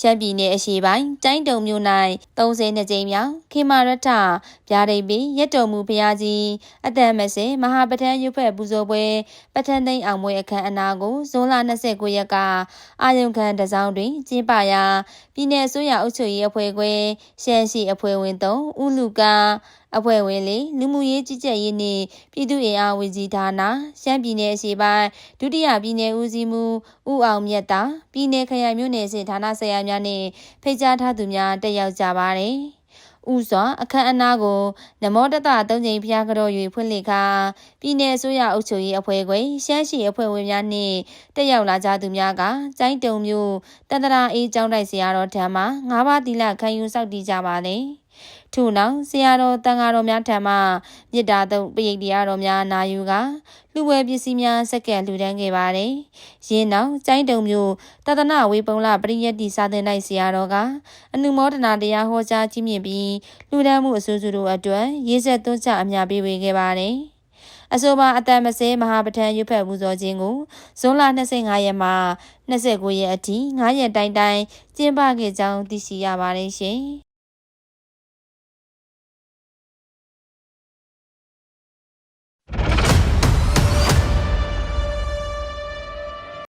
ရှမ်းပြည်နယ်အရှေ့ပိုင်းတိုင်းတုံမြို့၌32ကြိမ်မြောက်ခေမာရထဗျာဒိတ်ပင်ရက်တော်မူဘုရားကြီးအသက်မစင်မဟာပဋ္ဌာန်းရွတ်ဖက်ပူဇော်ပွဲပဋ္ဌာန်းသိမ်းအောင်ပွဲအခမ်းအနားကိုဇွန်လ29ရက်ကအာယုံခံတစောင်းတွင်ကျင်းပရာပြည်내အစိုးရအုပ်ချုပ်ရေးအဖွဲ့ခွဲရှမ်းရှိအဖွဲ့ဝင်3ဦးလူကာအဖွဲ့ဝင်လေးလူမှုရေးကြီးကြပ်ရေးနှင့်ပြည်သူ့အင်အားဝန်ကြီးဌာနရှမ်းပြည်နယ်အရှေ့ပိုင်းဒုတိယပြည်နယ်ဦးစီးမှုဦးအောင်မြတ်တာပြည်နယ်ခရိုင်မြို့နယ်စစ်ဌာနဆိုင်ရာများနှင့်ဖိတ်ကြားထားသူများတက်ရောက်ကြပါတယ်။ဥစွာအခမ်းအနားကိုနမောတတသုံးချိန်ဖျားကြော်၍ဖွင့်လှစ်ခါပြည်내အစိုးရအုပ်ချုပ်ရေးအဖွဲ့ခွဲရှမ်းရှိအဖွဲ့ဝင်များနှင့်တက်ရောက်လာကြသူများကကျိုင်းတုံမျိုးတန္တရာအေးကျောင်းတိုက်ဆရာတော်ထံမှ၅ပါးသီလခံယူစောင့်တည်ကြပါလေ။ ထို့နောက်ဆရာတော်တန်ဃာတော်များထံမှမေတ္တာသုံးပရိတ်တရားတော်များနာယူကလူဝဲပစ္စည်းများစက္ကန့်လှူဒန်းခဲ့ပါတယ်။ယင်းနောက်ကျိုင်းတုံမျိုးတသနာဝေပုံလပရိယတ်တိစာသင်၌ဆရာတော်ကအနုမောဒနာတရားဟောကြားကြီးမြင့်ပြီးလှူဒန်းမှုအစိုးစုတို့အတွက်ရေးဆက်သွန်းချအများပေးဝေခဲ့ပါတယ်။အဆိုပါအတန်မစဲမဟာပဋ္ဌာန်းရွတ်ဖက်ပူဇော်ခြင်းကိုဇွန်လ25ရက်မှ29ရက်အထိ9ရက်တိုင်တိုင်ကျင်းပခဲ့ကြောင်းသိရှိရပါတယ်ရှင်။